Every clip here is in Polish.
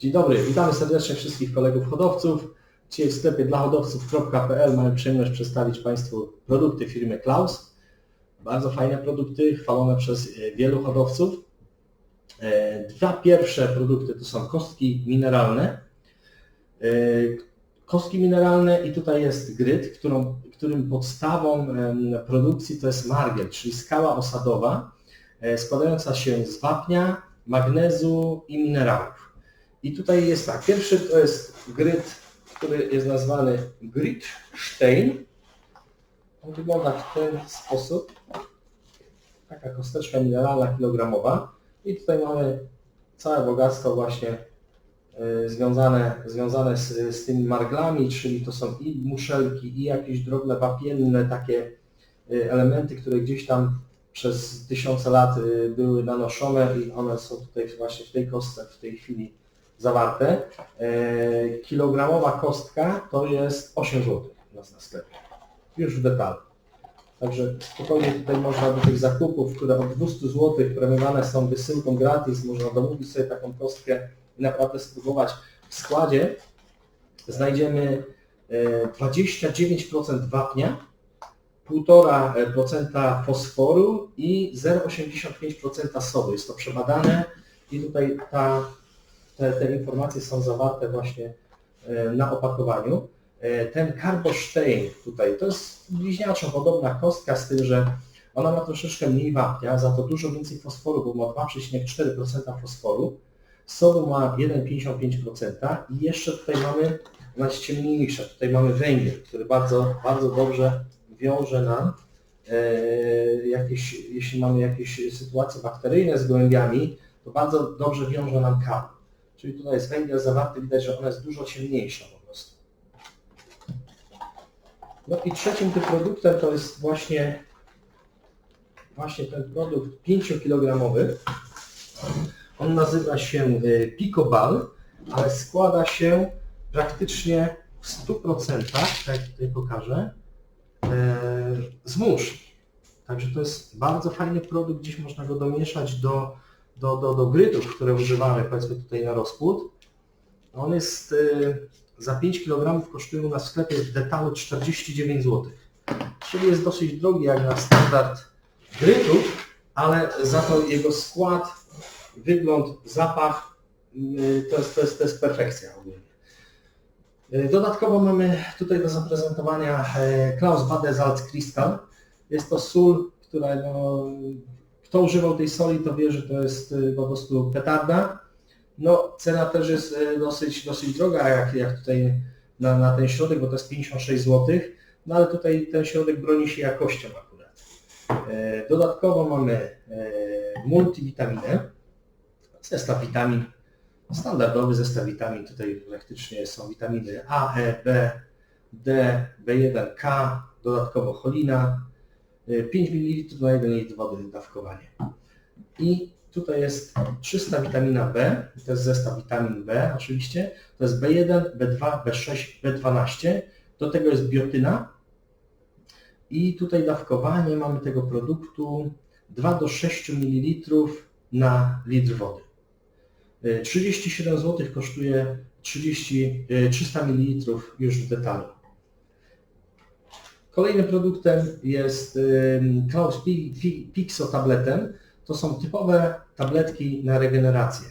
Dzień dobry, witamy serdecznie wszystkich kolegów hodowców. Dzisiaj w sklepie dla hodowców.pl mamy przyjemność przedstawić Państwu produkty firmy Klaus. Bardzo fajne produkty, chwalone przez e, wielu hodowców. E, Dwa pierwsze produkty to są kostki mineralne. E, Kostki mineralne i tutaj jest gryt, którą, którym podstawą produkcji to jest margiel, czyli skała osadowa składająca się z wapnia, magnezu i minerałów. I tutaj jest tak, pierwszy to jest gryt, który jest nazwany grit Stein. On wygląda w ten sposób. Taka kosteczka mineralna kilogramowa. I tutaj mamy całe bogactwo właśnie y, związane, związane z, z tymi marglami, czyli to są i muszelki, i jakieś drobne wapienne takie y, elementy, które gdzieś tam przez tysiące lat y, były nanoszone i one są tutaj właśnie w tej kostce w tej chwili zawarte. E, Kilogramowa kostka to jest 8 zł u nas na sklepie. Już w detalu. Także spokojnie tutaj można do tych zakupów, które od 200 zł premiowane są wysyłką gratis, można domówić sobie taką kostkę i naprawdę spróbować. W składzie znajdziemy e, 29% wapnia, 1,5% fosforu i 0,85% sodu. Jest to przebadane i tutaj ta, te, informacje są zawarte właśnie e, na opakowaniu. E, Ten Carbostein tutaj, to jest bliźniaczo podobna kostka z tym, że ona ma troszeczkę mniej wapnia, za to dużo więcej fosforu, bo ma 2,4% fosforu. Sodu ma 1,55% i jeszcze tutaj mamy, ona jest ciemniejsza, tutaj mamy węgiel, który bardzo, bardzo dobrze wiąże nam e, jakieś, jeśli mamy jakieś sytuacje bakteryjne z gołębiami, to bardzo dobrze wiąże nam kal. Czyli tutaj jest węgiel zawarty, widać, że ona jest dużo ciemniejsza po prostu. No i trzecim tym produktem to jest właśnie, właśnie ten produkt 5-kilogramowy. On nazywa się e, Picobal, ale składa się praktycznie w 100%, tak jak tutaj pokażę, e, z muszli. Także to jest bardzo fajny produkt, gdzieś można go domieszać do, do, do, do grytów, które używamy powiedzmy tutaj na rozpód. On jest e, za 5 kg kosztuje u nas w sklepie w detalu 49 zł. Czyli jest dosyć drogi jak na standard grytów, ale za to jego skład, wygląd, zapach y, to jest, to jest, to jest perfekcja ogólnie. Y, Dodatkowo mamy tutaj do zaprezentowania e, Klaus Bade Salz Crystal. Jest to sól, która no, kto używał tej soli, to wie, że to jest y, po prostu petarda. No, cena też jest y, dosyć, dosyć droga, jak, jak tutaj na, na ten środek, bo to jest 56 zł. No ale tutaj ten środek broni się jakością akurat. E, Dodatkowo mamy e, multivitaminę, zestaw witamin, standardowy zestaw witamin, tutaj praktycznie są witaminy A, E, B, D, B1, K, dodatkowo cholina, 5 ml na 1 litr wody dawkowanie. I tutaj jest 300 witamina B, to jest zestaw witamin B oczywiście, to jest B1, B2, B6, B12, do tego jest biotyna i tutaj dawkowanie mamy tego produktu 2 do 6 ml na litr wody. E, 37 zł kosztuje 30, e, 300 ml już w detalu. Kolejnym produktem jest Pi- Pixo tabletem. To są typowe tabletki na regenerację.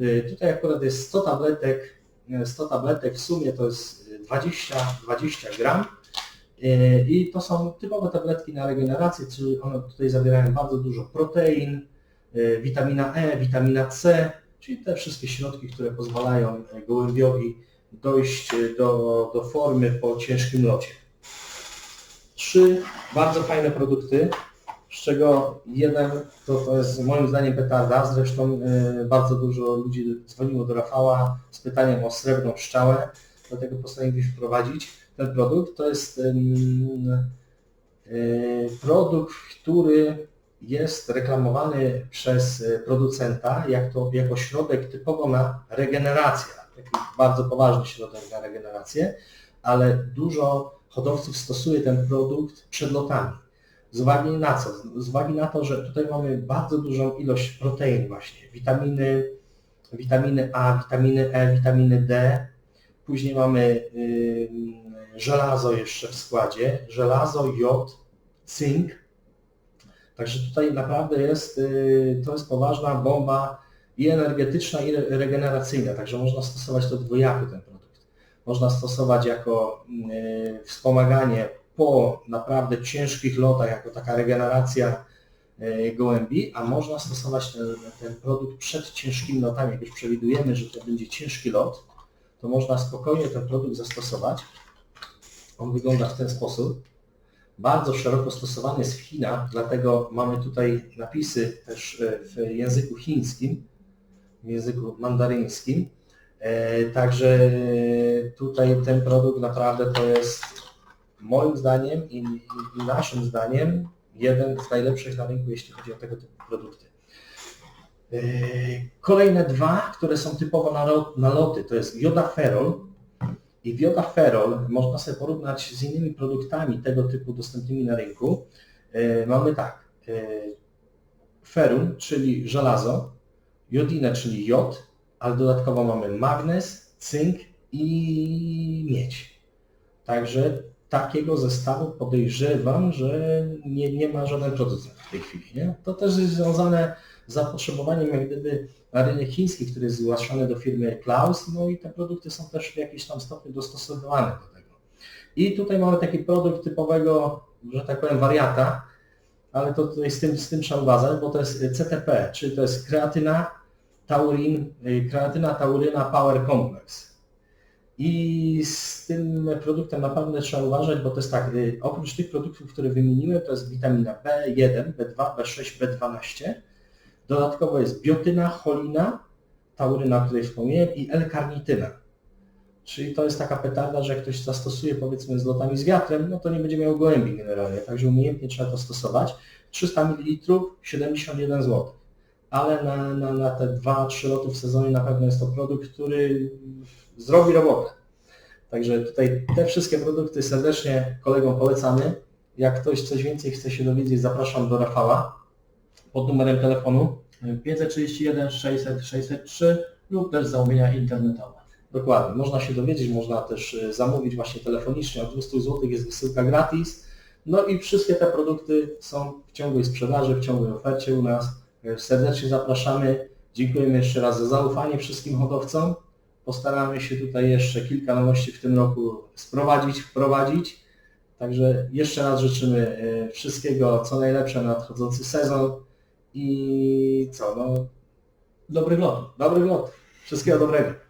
Y, Tutaj akurat jest 100 tabletek, y, 100 tabletek w sumie to jest y, 20, 20 gram. Y, I to są typowe tabletki na regenerację, czyli one tutaj zawierają bardzo dużo protein, y, witamina E, witamina C, czyli te wszystkie środki, które pozwalają y, gołębiowi dojść y, do, do formy po ciężkim locie. Trzy bardzo fajne produkty, z czego jeden to, to jest moim zdaniem petarda, zresztą y, bardzo dużo ludzi dzwoniło do Rafała z pytaniem o srebrną szczałę, dlatego postanowiliśmy wprowadzić ten produkt. To jest ym, y, produkt, który jest reklamowany przez y, producenta jak to, jako środek typowo na regenerację, taki bardzo poważny środek na regenerację, ale dużo hodowców stosuje ten produkt przed lotami. Z uwagi na co? Z uwagi na to, że tutaj mamy bardzo dużą ilość protein właśnie, witaminy, witaminy A, witaminy E, witaminy D. Później mamy ym, żelazo jeszcze w składzie, żelazo, jod, cynk. Także tutaj naprawdę jest, y, to jest poważna bomba i energetyczna, i re- regeneracyjna, także można stosować to dwojako ten produkt. Można stosować jako y, wspomaganie po naprawdę ciężkich lotach, jako taka regeneracja y, gołębi, a można stosować ten, ten produkt przed ciężkimi lotami. Jak już przewidujemy, że to będzie ciężki lot, to można spokojnie ten produkt zastosować. On wygląda w ten sposób. Bardzo szeroko stosowany jest w Chinach, dlatego mamy tutaj napisy też e, w języku chińskim, w języku mandaryńskim. E, Także tutaj ten produkt naprawdę to jest moim zdaniem i, i naszym zdaniem jeden z najlepszych na rynku, jeśli chodzi o tego typu produkty. E, Kolejne dwa, które są typowo na, na loty, to jest jodaferol i jodaferol można sobie porównać z innymi produktami tego typu dostępnymi na rynku. E, Mamy tak, e, ferrum, czyli żelazo, jodinę, czyli jod, ale dodatkowo mamy magnez, cynk i miedź. Także takiego zestawu podejrzewam, że nie, nie ma żaden producent w tej chwili. Nie? To też jest związane z zapotrzebowaniem jak gdyby na rynek chiński, który jest zgłaszany do firmy Klaus, no i te produkty są też w jakimś tam stopniu dostosowane do tego. I tutaj mamy taki produkt typowego, że tak powiem, wariata, ale to tutaj z tym, z tym trzeba uważać, bo to jest CTP, czyli to jest kreatyna, taurin, y, kreatyna, tauryna Power Complex. I z tym produktem naprawdę trzeba uważać, bo to jest tak, y, oprócz tych produktów, które wymieniłem, to jest witamina B1, B2, B6, B12. Dodatkowo jest biotyna, cholina, tauryna, o której wspomniałem i L-karnityna. Czyli to jest taka petarda, że jak ktoś zastosuje powiedzmy z lotami z wiatrem, no to nie będzie miał gołębi generalnie, także umiejętnie trzeba to stosować. 300 ml, 71 zł. Ale na, na, na te 2-3 loty w sezonie na pewno jest to produkt, który zrobi robotę. Także tutaj te wszystkie produkty serdecznie kolegom polecamy. Jak ktoś coś więcej chce się dowiedzieć, zapraszam do Rafała pod numerem telefonu 531 600 603 lub też zamówienia internetowe. Dokładnie, można się dowiedzieć, można też e, zamówić właśnie telefonicznie, od 200 zł jest wysyłka gratis. No i wszystkie te produkty są w ciągłej sprzedaży, w ciągłej ofercie u nas. Serdecznie zapraszamy. Dziękujemy jeszcze raz za zaufanie wszystkim hodowcom. Postaramy się tutaj jeszcze kilka nowości w tym roku sprowadzić, wprowadzić. Także jeszcze raz życzymy e, wszystkiego co najlepsze na nadchodzący sezon i co, no Dobrych lotów. dobrych lot. Wszystkiego dobrego.